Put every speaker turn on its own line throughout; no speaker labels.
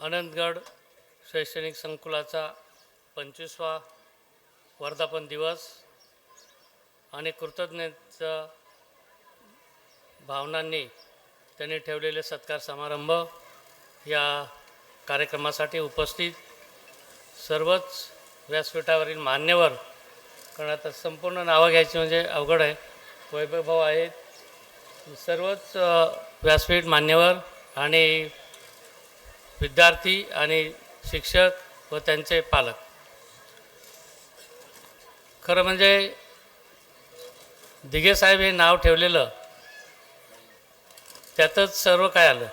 अनंतगड शैक्षणिक संकुलाचा पंचवीसवा वर्धापन दिवस आणि कृतज्ञतेचा भावनांनी त्यांनी ठेवलेले सत्कार समारंभ या कार्यक्रमासाठी उपस्थित सर्वच व्यासपीठावरील मान्यवर कारण आता संपूर्ण नावं घ्यायची म्हणजे अवघड आहे. वैभवभाऊ आहेत. सर्वच व्यासपीठ मान्यवर आणि विद्यार्थी आणि शिक्षक व त्यांचे पालक. खरं म्हणजे दिघे साहेब हे नाव ठेवलेलं त्यातच सर्व काय आलं.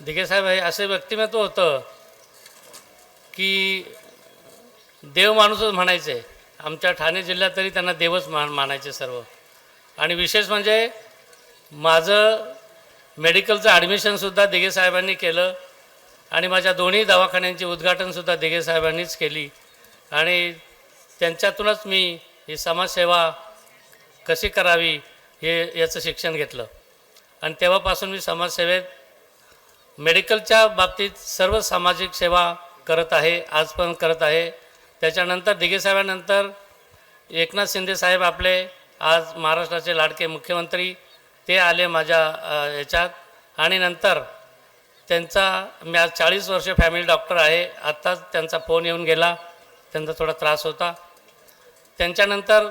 दिघे साहेब हे असे व्यक्तिमत्व होतं की देव माणूसच म्हणायचे. आमच्या ठाणे जिल्ह्यात तरी त्यांना देवच मान मानायचे सर्व. आणि विशेष म्हणजे माझं मेडिकलचं ॲडमिशनसुद्धा दिघे साहेबांनी केलं. आणि माझ्या दोन्ही दवाखान्यांची उद्घाटनसुद्धा दिघे साहेबांनीच केली. आणि त्यांच्यातूनच मी ही समाजसेवा कशी करावी हे याचं शिक्षण घेतलं. आणि तेव्हापासून मी समाजसेवेत मेडिकलच्या बाबतीत सर्व सामाजिक सेवा करत आहे आज पण करत आहे. त्याच्यानंतर दिगेसाहेबांनंतर एकनाथ शिंदे साहेब आपले आज महाराष्ट्राचे लाडके मुख्यमंत्री ते आले माझ्या याच्यात. आणि नंतर त्यांचा मी आज चाळीस वर्ष फॅमिली डॉक्टर आहे. आत्ताच त्यांचा फोन येऊन गेला. त्यांचा थोडा त्रास होता. त्यांच्यानंतर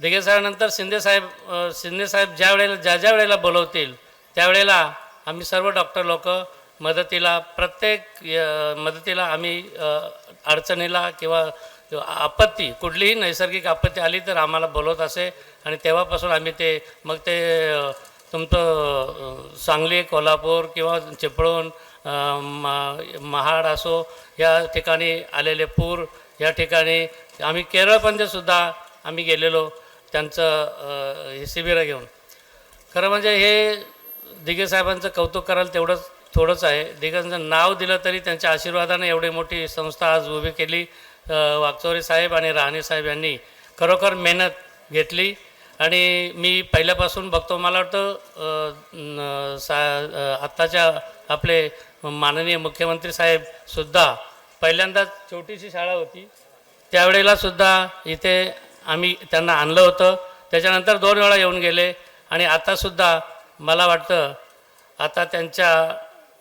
दिगेसाहेबानंतर शिंदेसाहेब शिंदेसाहेब ज्या वेळेला ज्या ज्या वेळेला बोलवतील त्यावेळेला आम्ही सर्व डॉक्टर लोक मदतीला प्रत्येक मदतीला आम्ही अडचणीला किंवा आपत्ती कुठलीही नैसर्गिक आपत्ती आली तर आम्हाला बोलवत असे. आणि तेव्हापासून आम्ही ते मग ते तुमचं सांगली कोल्हापूर किंवा चिपळूण महाड असो या ठिकाणी आलेले पूर या ठिकाणी आम्ही केरळमध्ये आम्ही गेलेलो त्यांचं हे शिबिरं घेऊन. खरं म्हणजे हे दिगे साहेबांचं कौतुक करायला तेवढंच थोडंच आहे. दिघांचं नाव दिलं तरी त्यांच्या आशीर्वादाने एवढी मोठी संस्था आज उभी केली. वागचौरे साहेब आणि राहणे साहेब यांनी खरोखर मेहनत घेतली. आणि मी पहिल्यापासून बघतो मला वाटतं सा आत्ताच्या आपले माननीय मुख्यमंत्री साहेबसुद्धा पहिल्यांदाच छोटीशी शाळा होती. त्यावेळेलासुद्धा इथे आम्ही त्यांना आणलं होतं. त्याच्यानंतर दोन वेळा येऊन गेले आणि आतासुद्धा मला वाटतं आता त्यांच्या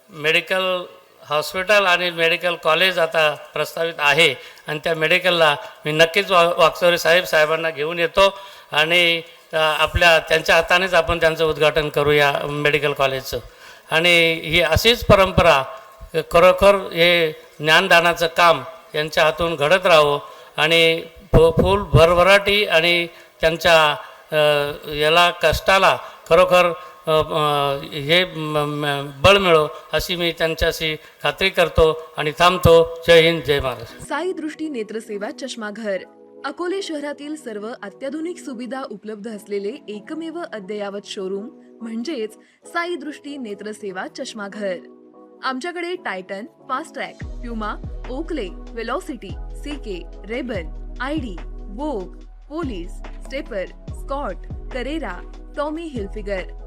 मेडिकल हॉस्पिटल आणि मेडिकल कॉलेज आता प्रस्तावित आहे आणि त्या मेडिकलला मी नक्कीच वा वाकचौरे साहेब साहेबांना घेऊन येतो आणि आपल्या त्यांच्या हातानेच आपण त्यांचं उद्घाटन करूया मेडिकल कॉलेजचं. आणि ही अशीच परंपरा खरोखर हे ज्ञानदानाचं काम यांच्या हातून घडत राहो आणि फु फुल भरभराटी आणि त्यांच्या याला कष्टाला खरोखर हे म- बळ मिळो अशी मी त्यांच्याशी खात्री करतो आणि थांबतो. जय हिंद जय महाराष्ट्र.
साई दृष्टी नेत्रसेवा चष्माघर. अकोले शहरातील सर्व अत्याधुनिक सुविधा उपलब्ध असलेले एकमेव अद्ययावत शोरूम म्हणजेच साई दृष्टी नेत्रसेवा चष्माघर. आमच्याकडे Titan fast track Puma Oakley velocity CK Rayban ID Vogue police stepper Scott Carrera Tommy Hilfiger